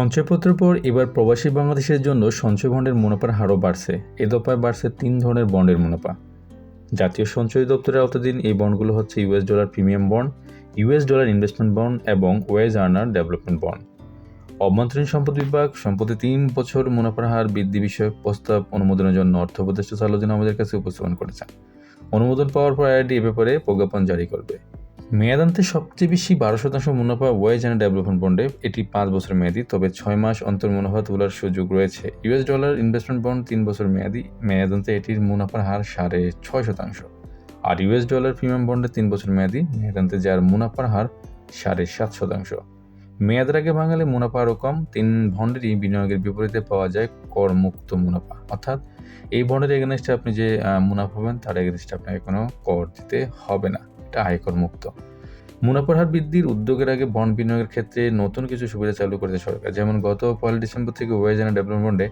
সঞ্চয়পত্রের পর এবার প্রবাসী বাংলাদেশের জন্য সঞ্চয় বন্ডের মুনাফার হারও বাড়ছে। এ দফায় বাড়ছে তিন ধরনের বন্ডের মুনাফা। জাতীয় সঞ্চয় দপ্তরের আওতাধীন এই বন্ডগুলো হচ্ছে US dollar premium bond, US dollar investment bond এবং ওয়েজ আর্নার ডেভেলপমেন্ট বন্ড। অভ্যন্তরীণ সম্পদ বিভাগ সম্প্রতি তিন বছর মুনাফার হার বৃদ্ধি বিষয়ক প্রস্তাব অনুমোদনের জন্য অর্থ উপদেষ্টা সালুদ্দিন আমাদের কাছে উপস্থাপন করেছেন। অনুমোদন পাওয়ার পর আইআইডি এ ব্যাপারে প্রজ্ঞাপন জারি করবে। মেয়াদান্তে সবচেয়ে বেশি বারো শতাংশ মুনাফা ওয়েজ অ্যান্ড ডেভেলপমেন্ট বন্ডে, এটি পাঁচ বছর মেয়াদি, তবে ছয় মাস অন্তর মুনাফা তোলার সুযোগ রয়েছে। ইউএস ডলার ইনভেস্টমেন্ট বন্ড তিন বছর মেয়াদি, মেয়াদান্তে এটির মুনাফার হার সাড়ে ছয় শতাংশ। আর ইউএস ডলার প্রিমিয়াম বন্ডে তিন বছর মেয়াদি, মেয়াদান্তে যার মুনাফার হার সাড়ে সাত শতাংশ। মেয়াদের আগে ভাঙালে মুনাফা আরও কম, তিন বন্ডেরই বিনিয়োগের বিপরীতে পাওয়া যায় করমুক্ত মুনাফা। অর্থাৎ এই বন্ডের এগেনস্টে আপনি যে মুনাফা পাবেন, তার এগেনস্টে আপনাকে কোনো কর দিতে হবে না। এটা আয়কর মুক্ত। মুনাফার হার বৃদ্ধির উদ্যোগের আগে বন্ড বিনিয়োগের ক্ষেত্রে নতুন কিছু সুবিধা চালু করেছে সরকার। যেমন গত পয়লা ডিসেম্বর থেকে ওয়েজ অ্যান্ড ডেভেলপমেন্ট বন্ডে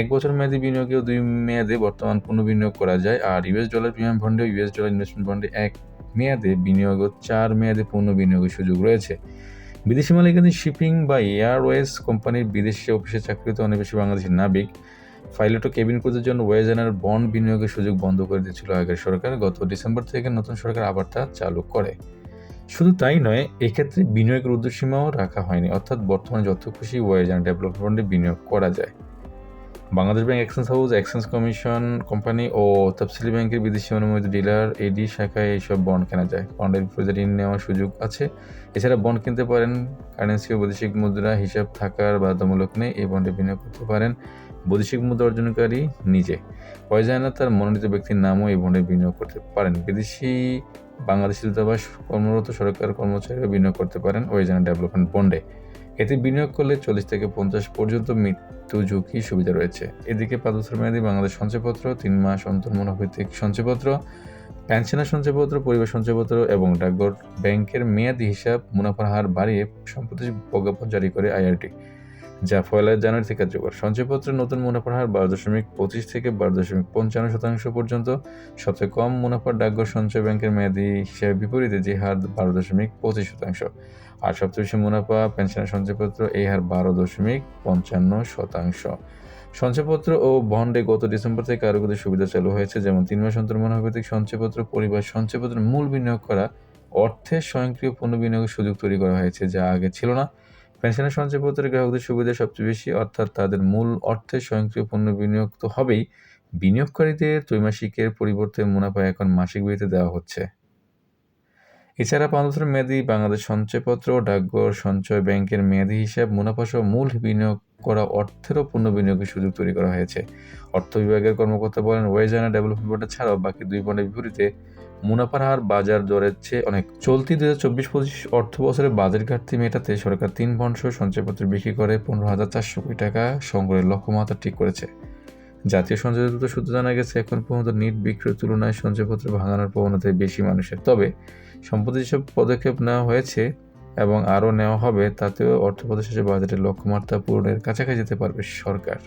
এক বছর মেয়াদি বিনিয়োগেও দুই মেয়াদে বর্তমান পুনর্বিনিয়োগ করা যায় আর ইউএস ডলার প্রিমিয়াম বন্ডে ইউএস ডলার ইনভেস্টমেন্ট বন্ডে এক মেয়াদে বিনিয়োগ ও চার মেয়াদে পুনর্বিনিয়োগের সুযোগ রয়েছে। বিদেশি মালিকানাধীন শিপিং বা এয়ারওয়েজ কোম্পানির বিদেশি অফিসে চাকরিতে অনেক বেশি বাংলাদেশের নাবিক। পাইলট ও কেবিন ক্রুজের জন্য ওয়েজ অ্যান্ড বন্ড বিনিয়োগের সুযোগ বন্ধ করে দিয়েছিল আগের সরকার। গত ডিসেম্বর থেকে নতুন সরকার আবার তা চালু করে। শুধু তাই নয়, এক্ষেত্রে বিনিয়োগের উদ্দেশ্যসীমাও রাখা হয়নি। অর্থাৎ বর্তমানে যত খুশি ওয়েজ ডেভেলপমেন্টে বিনিয়োগ করা যায়। Bangladesh bank exchange house, exchange commission company ও তফসিলি ব্যাংকের বিদেশি অনুমোদিত ডিলার এডি শাখায় এইসব বন্ড কেনা যায়। বন্ডের বিপরীতে ঋণ নেওয়ার সুযোগ আছে। এছাড়া বন্ড কিনতে পারেন কারেন্সি ও বৈদেশিক মুদ্রা, হিসাব থাকার বাধ্যতামূলক নেই, এই বন্ডে বিনিয়োগ করতে পারেন বৈদেশিক মুদ্রা অর্জনকারী নিজে। পয়জানা তার মনোনীত ব্যক্তির নামও এই বন্ডে বিনিয়োগ করতে পারেন। বিদেশি বাংলাদেশি দূতাবাস কর্মরত সরকার কর্মচারীরা বিনিয়োগ করতে পারেন ওয়েজানা ডেভেলপমেন্ট বন্ডে। এতে বিনিয়োগ করলে চল্লিশ থেকে পঞ্চাশ পর্যন্ত মৃত্যু ঝুঁকি সুবিধা রয়েছে। এদিকে পাঁচ মেয়াদী বাংলাদেশ সঞ্চয়পত্র, তিন মাস অন্তর মনোভিত্তিক সঞ্চয়পত্র, পেনশনের সঞ্চয়পত্র, পরিবার সঞ্চয়পত্র এবং ডাকঘর ব্যাংকের মেয়াদি হিসাব মুনাফার হার বাড়িয়ে সম্প্রতি প্রজ্ঞাপন জারি করে আইআরটি। যা পয়লা জানুয়ারি থেকে কার্যকর সঞ্চয়পত্রের নতুন মুনাফার হার বারো দশমিক পঁচিশ থেকে বারো দশমিক পঞ্চান্ন শতাংশ পর্যন্ত। সবচেয়ে কম মুনাফার ডাকঘর সঞ্চয় ব্যাংকের মেয়াদি হিসাবের বিপরীতে যে হার বারো দশমিক পঁচিশ শতাংশ। আর সবচেয়ে বেশি মুনাফা পেনশনের সঞ্চয়পত্র এই হার বারো দশমিক পঞ্চান্ন শতাংশ। সঞ্চয়পত্র ও বন্ডে গত ডিসেম্বর থেকে আরও কিছু সুবিধা চালু হয়েছে, যেমন তিন মাস অন্তর মনোভিত্তিক সঞ্চয়পত্র, পরিবার সঞ্চয়পত্রের মূল বিনিয়োগ করা অর্থের স্বয়ংক্রিয় পণ্য বিনিয়োগের সুযোগ তৈরি করা হয়েছে, যা আগে ছিল না। পেনশনের সঞ্চয়পত্রের গ্রাহকদের সুবিধা সবচেয়ে বেশি, অর্থাৎ তাদের মূল অর্থে স্বয়ংক্রিয় পণ্য বিনিয়োগ তো হবেই। বিনিয়োগকারীদের ত্রৈমাসিকের পরিবর্তে মুনাফা এখন মাসিক ভিত্তিতে দেওয়া হচ্ছে। এছাড়া পাঁচ বছরের মেয়াদি বাংলাদেশ সঞ্চয়পত্র ডাকঘর সঞ্চয় ব্যাংকের মেয়াদি হিসাব, মুনাফাসহ মূল বিনিয়োগ করা অর্থেরও পূর্ণ বিনিয়োগের সুযোগ তৈরি করা হয়েছে। অর্থ বিভাগের কর্মকর্তা বলেন, ওয়েজানা ডেভেলপমেন্ট বোর্ডের ছাড়াও বাকি দুই বন্ডের বিপরীতে মুনাফার হার বাজার দরের চেয়ে অনেক। চলতি দু হাজার চব্বিশ পঁচিশ অর্থ বছরে বাজেট ঘাটতি মেটাতে সরকার তিন বন্ড সহ সঞ্চয়পত্র বিক্রি করে পনেরো হাজার চারশো কোটি টাকা সংগ্রহের লক্ষ্যমাত্রা ঠিক করেছে। জাতীয় সঞ্চয় দপ্তর সূত্রে জানা গেছে, এখন পর্যন্ত নিট বিক্রয়ের তুলনায় সঞ্চয়পত্র ভাঙানোর প্রবণতায় বেশি মানুষের। তবে সম্প্রতি যেসব পদক্ষেপ নেওয়া হয়েছে এবং আরও নেওয়া হবে তাতেও অর্থ প্রদেশের বাজেটের লক্ষ্যমাত্রা পূরণের কাছাকাছি যেতে পারবে সরকার।